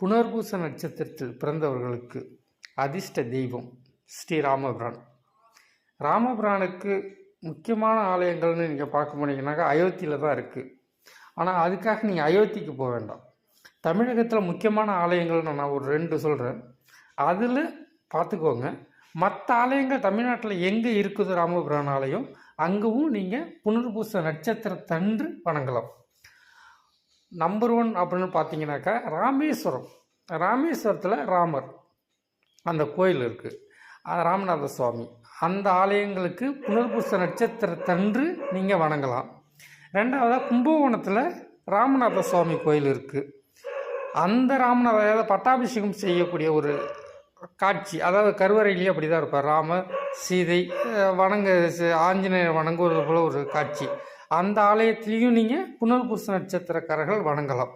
புனர்பூச நட்சத்திரத்தில் பிறந்தவர்களுக்கு அதிர்ஷ்ட தெய்வம் ஸ்ரீ ராமபிரான். ராமபிரானுக்கு முக்கியமான ஆலயங்கள்னு நீங்கள் பார்க்க போனீங்கன்னாக்கா அயோத்தியில் தான் இருக்குது ஆனால் அதுக்காக நீங்கள் அயோத்திக்கு போக வேண்டாம். தமிழகத்தில் முக்கியமான ஆலயங்கள்னு நான் ஒரு ரெண்டு சொல்கிறேன் அதில் பார்த்துக்கோங்க. மற்ற ஆலயங்கள் தமிழ்நாட்டில் எங்கே இருக்குது ராமபிரான் ஆலயம்? அங்கவும் நீங்கள் புனர்பூச நட்சத்திரத்தன்று வணங்கலாம். நம்பர் ஒன் அப்படின்னு பார்த்தீங்கன்னாக்கா ராமேஸ்வரம். ராமேஸ்வரத்தில் ராமர் அந்த கோயில் இருக்குது ராமநாத சுவாமி. அந்த ஆலயங்களுக்கு புனர்பூச நட்சத்திரத்தன்று நீங்கள் வணங்கலாம். ரெண்டாவதாக கும்பகோணத்தில் ராமநாத சுவாமி கோயில் இருக்குது அந்த ராமநாத பட்டாபிஷேகம் செய்யக்கூடிய ஒரு காட்சி. அதாவது கருவறையிலேயே அப்படி தான் இருப்பார் ராமர் சீதை வணங்க ச- ஆஞ்சநேயர் வணங்குவது போல ஒரு காட்சி. அந்த ஆலயத்திலையும் நீங்கள் புனர்பூச நட்சத்திரக்காரர்கள் வணங்கலாம்.